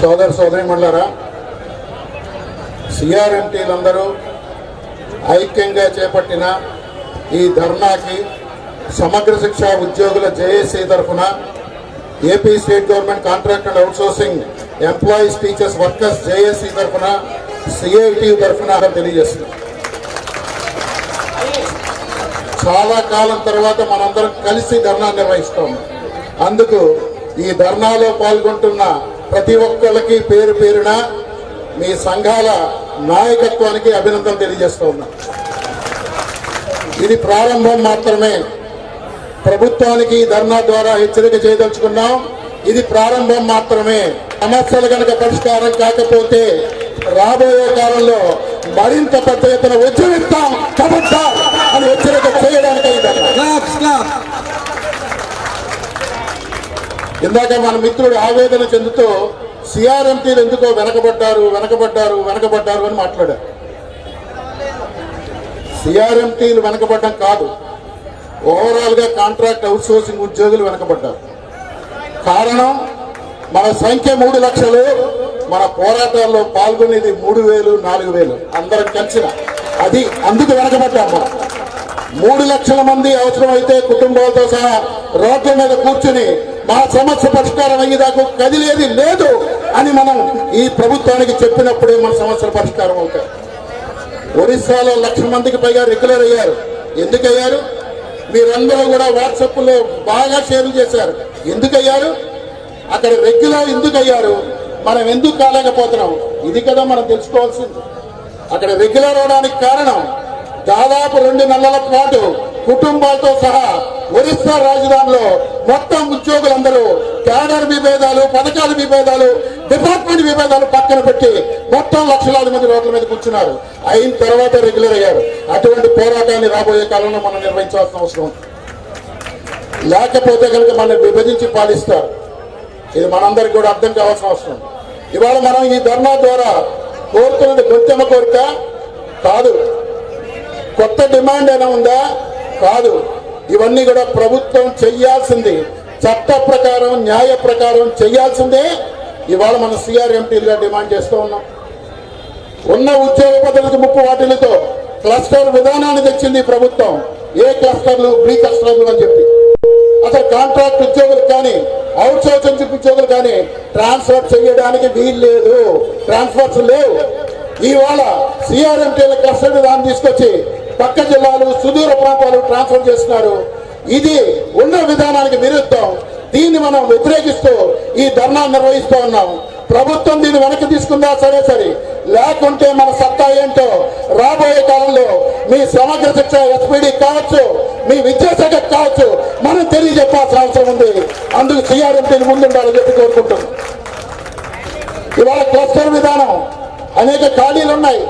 సోదర సోదరి మండలారా సిఆర్ఎంటీలందరూ ఐక్యంగా చేపట్టిన ఈ ధర్నాకి సమగ్ర శిక్ష ఉద్యోగుల జేఏసీ తరఫున AP state government contract and outsourcing employees teachers workers JAC తరఫున సిఐటి తరఫున తెలియజేస్తున్నాం. చాలా కాలం తర్వాత మనందరం కలిసి ధర్నా నిర్వహిస్తాం. అందుకు ఈ ధర్నాలో పాల్గొంటున్న ప్రతి ఒక్కళ్ళకి పేరు పేరున మీ సంఘాల నాయకత్వానికి అభినందనలు తెలియజేస్తూ ఉన్నా. ఇది ప్రారంభం మాత్రమే. ప్రభుత్వానికి ధర్నా ద్వారా హెచ్చరిక చేయదలుచుకున్నాం. ఇది ప్రారంభం మాత్రమే. సమస్యలు కనుక పరిష్కారం కాకపోతే రాబోయే కాలంలో మరింత పెద్ద ఎత్తున ఉద్యమిస్తాం అని హెచ్చరిక చేయడానికి ఈ ధర్నా. Claps, clap. ఇందాక మన మిత్రుడు ఆవేదన చెందుతూ సిఆర్ఎంపీలు ఎందుకో వెనకబడ్డారు వెనకబడ్డారు వెనకబడ్డారు అని మాట్లాడారు. సిఆర్ఎంటీలు వెనకబడ్డం కాదు. ఓవరాల్గా కాంట్రాక్ట్ అవుట్సోర్సింగ్ ఉద్యోగులు వెనకబడ్డారు. కారణం మన సంఖ్య మూడు లక్షలు మన పోరాటాల్లో పాల్గొనేది మూడు వేలు నాలుగు వేలు. అందరం కలిసిన అది అందుకు వెనకబడ్డాం మనం. మూడు లక్షల మంది అవసరమైతే కుటుంబాలతో సహా రోడ్ల మీద కూర్చుని మా సమస్య పరిష్కారం అయ్యేదాకా కదిలేది లేదు అని మనం ఈ ప్రభుత్వానికి చెప్పినప్పుడే మన సమస్యలు పరిష్కారం అవుతాయి. ఒరిస్సాలో లక్ష మందికి పైగా రెగ్యులర్ అయ్యారు. ఎందుకయ్యారు? మీరందరూ కూడా వాట్సాప్లో బాగా షేర్ చేశారు. ఎందుకయ్యారు? అక్కడ రెగ్యులర్ ఎందుకు అయ్యారు మనం ఎందుకు కాలేకపోతున్నాం? ఇది కదా మనం తెలుసుకోవాల్సింది. అక్కడ రెగ్యులర్ అవడానికి కారణం దాదాపు రెండు నెలల పాటు కుటుంబాలతో సహా ఒరిస్సా రాజధానిలో మొత్తం ఉద్యోగులందరూ క్యాడర్ విభేదాలు పథకాల విభేదాలు డిపార్ట్మెంట్ విభేదాలు పక్కన పెట్టి మొత్తం లక్షలాది మంది రోడ్ల మీద కూర్చున్నారు. అయిన తర్వాత రెగ్యులర్ అయ్యారు. అటువంటి పోరాటాన్ని రాబోయే కాలంలో మనం నిర్వహించాల్సిన అవసరం ఉంది. లేకపోతే కనుక మనం విభజించి పాలిస్తారు. ఇది మనందరికి కూడా అర్థం కావాల్సిన అవసరం ఇవాళ మనం ఈ ధర్నా ద్వారా కోరుతున్నది గొంతెమ్మ కోరిక కాదు. కొత్త డిమాండ్ అయినా ఉందా? కాదు. ఇవన్నీ కూడా ప్రభుత్వం చెయ్యాల్సింది చట్ట ప్రకారం న్యాయ ప్రకారం చెయ్యాల్సిందే ఇవాళ మనం సిఆర్ఎంటీలుగా డిమాండ్ చేస్తూ ఉన్నాం. ఉన్న ఉద్యోగ పద్ధతికి ముప్పు వాటిలతో క్లస్టర్ విధానాన్ని తెచ్చింది ప్రభుత్వం. ఏ క్లస్టర్లు బి క్లస్టర్లు అని చెప్పి. అసలు కాంట్రాక్ట్ ఉద్యోగులు కానీ అవుట్ సోర్సింగ్ ఉద్యోగులు కానీ ట్రాన్స్ఫర్ చేయడానికి వీలు లేదు ట్రాన్స్ఫర్స్ లేవు. ఇవాళ సిఆర్ఎంటీల క్లస్టర్ విధానం తీసుకొచ్చి పక్క జిల్లాలు సుదూర ప్రాంతాలు ట్రాన్స్ఫర్ చేస్తున్నారు ఇది ఉన్న విధానానికి విరుద్ధం. దీన్ని మనం వ్యతిరేకిస్తూ ఈ ధర్నా నిర్వహిస్తూ ఉన్నాం. ప్రభుత్వం దీన్ని వెనక్కి తీసుకుందా? సరే సరే. లేకుంటే మన సత్తా ఏంటో? రాబోయే కాలంలో మీ సమగ్ర శిక్ష ఎస్పీడీ కావచ్చు మీ విద్యాశాఖ కావచ్చు మనం తెలియజెప్పాల్సిన అవసరం ఉంది. అందుకు సిఆర్ఎంటీని ముందుండాలని చెప్పి కోరుకుంటున్నాం. ఇవాళ క్లస్టర్ విధానం అనేక ఖాళీలు ఉన్నాయి.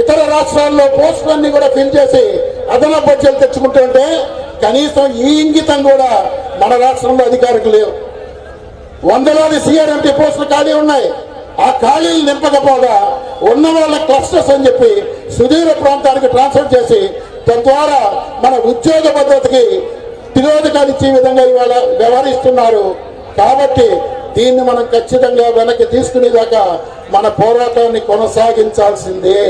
ఇతర రాష్ట్రాల్లో పోస్టులన్నీ కూడా ఫిల్ చేసి అదనపు బడ్జెట్ తెచ్చుకుంటుంటే కనీసం ఈ ఇంగితం కూడా మన రాష్ట్రంలో అధికారులకు లేవు. వందలాది సిఆర్ఎంటీ పోస్టులు ఖాళీ ఉన్నాయి. ఆ ఖాళీలు నింపకపోగా ఉన్న వాళ్ళ క్లస్టర్స్ అని చెప్పి సుదూర ప్రాంతానికి ట్రాన్స్ఫర్ చేసి తద్వారా మన ఉద్యోగ పద్ధతికి తిరోధకాలు ఇచ్చే విధంగా ఇవాళ వ్యవహరిస్తున్నారు. కాబట్టి దీన్ని మనం ఖచ్చితంగా వెనక్కి తీసుకునేదాకా మన పోరాటాన్ని కొనసాగించాల్సిందే.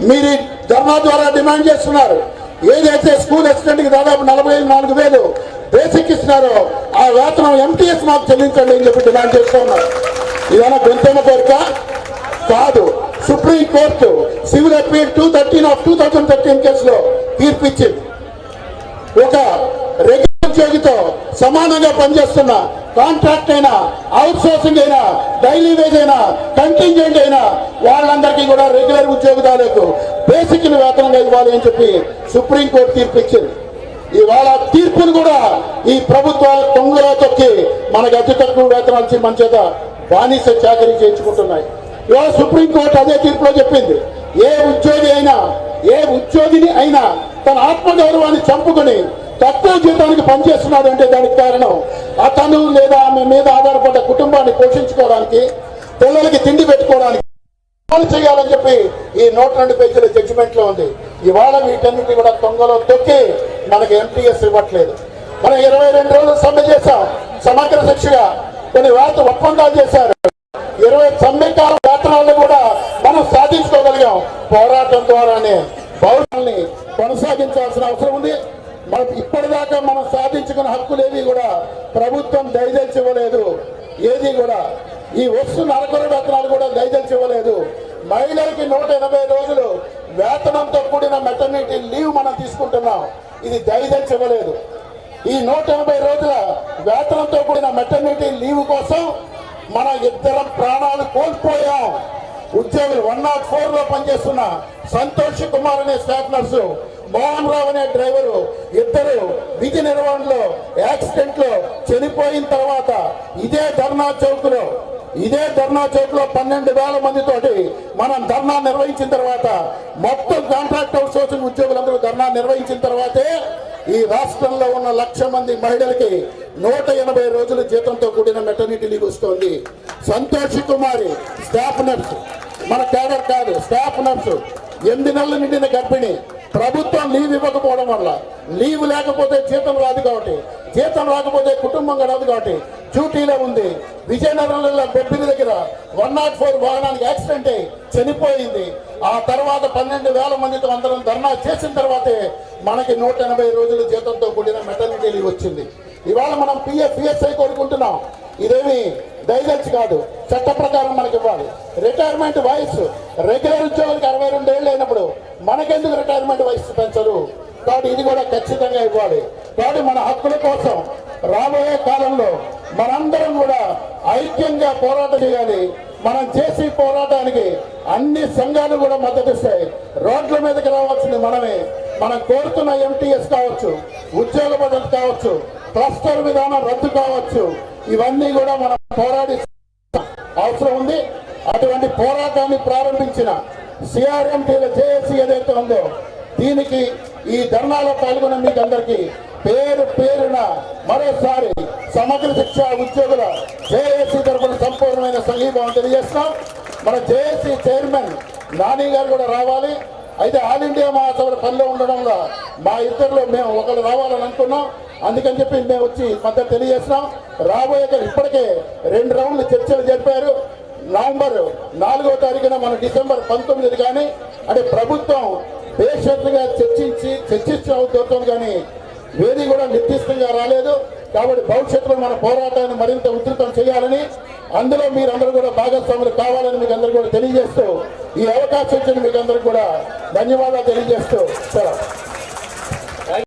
మీరు ధర్నా ద్వారా డిమాండ్ చేస్తున్నారు. ఏదైతే స్కూల్ అసిస్టెంట్కి దాదాపు నలభై నాలుగు వేలు బేసిక్ ఇస్తున్నారో ఆ వేతనం ఎంటీఎస్ మాకు చెల్లించండి అని చెప్పి డిమాండ్ చేస్తూ ఉన్నారు. ఇదైనా గొంతెమ్మ కోరిక? కాదు. Supreme court civil appeal two thirteen of two thousand thirteen కేసులో తీర్పిచ్చింది. ఒక రెగ్యులర్ ఉద్యోగితో సమానంగా పనిచేస్తున్న కాంట్రాక్ట్ అయినా అవుట్ సోర్సింగ్ అయినా డైలీ వేజ్ అయినా కంటింజెంట్ అయినా వాళ్ళందరికీ కూడా రెగ్యులర్ ఉద్యోగదారులకు బేసిక్ వేతనంగా ఇవ్వాలి అని చెప్పి సుప్రీంకోర్టు తీర్పు ఇచ్చింది. ఇవాళ తీర్పును కూడా ఈ ప్రభుత్వాలు తొంగలో తొక్కి మనకు అతి తక్కువ వేతనాలు మన చేత బానిస చాకరీ చేయించుకుంటున్నాయి. ఇవాళ సుప్రీంకోర్టు అదే తీర్పులో చెప్పింది. ఏ ఉద్యోగి అయినా ఏ ఉద్యోగిని అయినా తన ఆత్మగౌరవాన్ని చంపుకొని తక్కువ జీతానికి పనిచేస్తున్నాడు అంటే దానికి కారణం అతను లేదా ఆమె మీద ఆధారపడ్డ కుటుంబాన్ని పోషించుకోవడానికి పిల్లలకి తిండి పెట్టుకోవడానికి చేయాలని చెప్పి ఈ నూట రెండు పేజీల జడ్జిమెంట్లో ఉంది. ఇవాళ వీటన్నిటి కూడా తొంగలో తొక్కి మనకి ఎంపీఎస్ ఇవ్వట్లేదు. మనం ఇరవై రెండు రోజులు సమ్మె చేశాం. సమగ్ర శిక్షగా కొన్ని వేత ఒప్పందాలు చేశారు. ఇరవై సమ్మె కాలం వేతనాలను కూడా మనం సాధించుకోగలిగాం. పోరాటం ద్వారానే భవనాల్ని కొనసాగించాల్సిన అవసరం ఉంది. ఇప్పటిదాకా మనం సాధించుకున్న హక్కులేవి కూడా ప్రభుత్వం దయచేసి ఏది కూడా. ఈ వస్తున్న అరకొర వేతనాలు కూడా దయచేసి మహిళలకి నూట ఎనభై రోజులు వేతనంతో కూడిన మెటర్నిటీ లీవ్ మనం తీసుకుంటున్నాం. ఇది దయచేసి ఇవ్వలేదు ఈ నూట ఎనభై రోజుల వేతనంతో కూడిన మెటర్నిటీ లీవ్ కోసం మన ఇద్దరం ప్రాణాలు కోల్పోయాం. ఉద్యోగులు వన్ నాట్ ఫోర్లో పనిచేస్తున్న సంతోష్ కుమార్ అనే స్టాఫ్ నర్సు మోహన్ రావు అనే డ్రైవరు ఇద్దరు విధి నిర్వహణలో యాక్సిడెంట్లో చనిపోయిన తర్వాత ఇదే ధర్నా చౌక్లో ఇదే ధర్నా చౌక్లో పన్నెండు వేల మందితోటి మనం ధర్నా నిర్వహించిన తర్వాత మొత్తం కాంట్రాక్ట్ అవుట్సోర్సింగ్ ఉద్యోగులందరూ ధర్నా నిర్వహించిన తర్వాతే ఈ రాష్ట్రంలో ఉన్న లక్ష మంది మహిళలకి నూట ఎనభై రోజుల జీతంతో కూడిన మెటర్నిటీ లీవ్ వస్తుంది. సంతోష్ కుమారి స్టాఫ్ నర్స్ మన కేడర్ కాదు స్టాఫ్ నర్సు ఎనిమిది నెలలు నిండిన గర్భిణి. ప్రభుత్వం లీవ్ ఇవ్వకపోవడం వల్ల లీవ్ లేకపోతే జీతం రాదు కాబట్టి జీతం రాకపోతే కుటుంబం గడదు కాబట్టి డ్యూటీలో ఉంది. విజయనగరంలో బొబ్బిలి దగ్గర వన్ నాట్ ఫోర్ వాహనానికి యాక్సిడెంట్ అయి చనిపోయింది. ఆ తర్వాత పన్నెండు వేల మందితో అందరం ధర్నా చేసిన తర్వాతే మనకి నూట ఎనభై రోజుల జీతంతో కూడిన మెటర్నిటీ లీవ్ వచ్చింది. ఇవాళ మనం పిఎఫ్ పిఎస్ఐ కోరుకుంటున్నాం. ఇదేమి దయచేసి కాదు చట్ట ప్రకారం మనకి ఇవ్వాలి. రిటైర్మెంట్ వయసు రెగ్యులర్ ఉద్యోగులకు అరవై రెండు ఏళ్ళు అయినప్పుడు మనకెందుకు రిటైర్మెంట్ వయసు పెంచరు? కాబట్టి ఇది కూడా ఖచ్చితంగా ఇవ్వాలి. కాబట్టి మన హక్కుల కోసం రాబోయే కాలంలో మనందరం కూడా ఐక్యంగా పోరాటం చేయాలి. మనం చేసే పోరాటానికి అన్ని సంఘాలు కూడా మద్దతిస్తాయి రోడ్ల మీదకి రావాల్సింది మనమే. మనం కోరుతున్న ఎంటీఎస్ కావచ్చు ఉద్యోగ భద్రత కావచ్చు క్లస్టర్ విధానం రద్దు కావచ్చు ఇవన్నీ కూడా మనం పోరాడి అవసరం ఉంది. అటువంటి పోరాటాన్ని ప్రారంభించిన సిఆర్ఎంటీల జేఏసీ ఏదైతే ఉందో దీనికి ఈ ధర్నాలో పాల్గొన్న మీకు అందరికీ పేరు పేరున మరోసారి సమగ్ర శిక్ష ఉద్యోగుల జేఏసీ తరఫున సంపూర్ణమైన సంఘీభావం తెలియజేస్తాం మన జేఏసీ చైర్మన్ నాని గారు కూడా రావాలి. అయితే ఆల్ ఇండియా మహాసభల పనిలో ఉండడంలో మా ఇద్దరిలో మేము ఒకరు రావాలని అనుకున్నాం. అందుకని చెప్పి మేము వచ్చి మద్దతు తెలియజేస్తున్నాం. రాబోయే ఇప్పటికే రెండు రౌండ్లు చర్చలు జరిపారు. నవంబర్ నాలుగో తారీఖున మన డిసెంబర్ పంతొమ్మిది కానీ అంటే ప్రభుత్వం పేషెంట్గా చర్చించి చర్చించవుతుంది కానీ వేది కూడా నిర్దిష్టంగా రాలేదు. కాబట్టి భవిష్యత్తులో మన పోరాటాన్ని మరింత ఉధృతం చేయాలని అందులో మీరందరూ కూడా భాగస్వాములు కావాలని మీకు అందరూ కూడా తెలియజేస్తూ ఈ అవకాశం ఇచ్చిన మీకు అందరూ కూడా ధన్యవాదాలు తెలియజేస్తూ సరే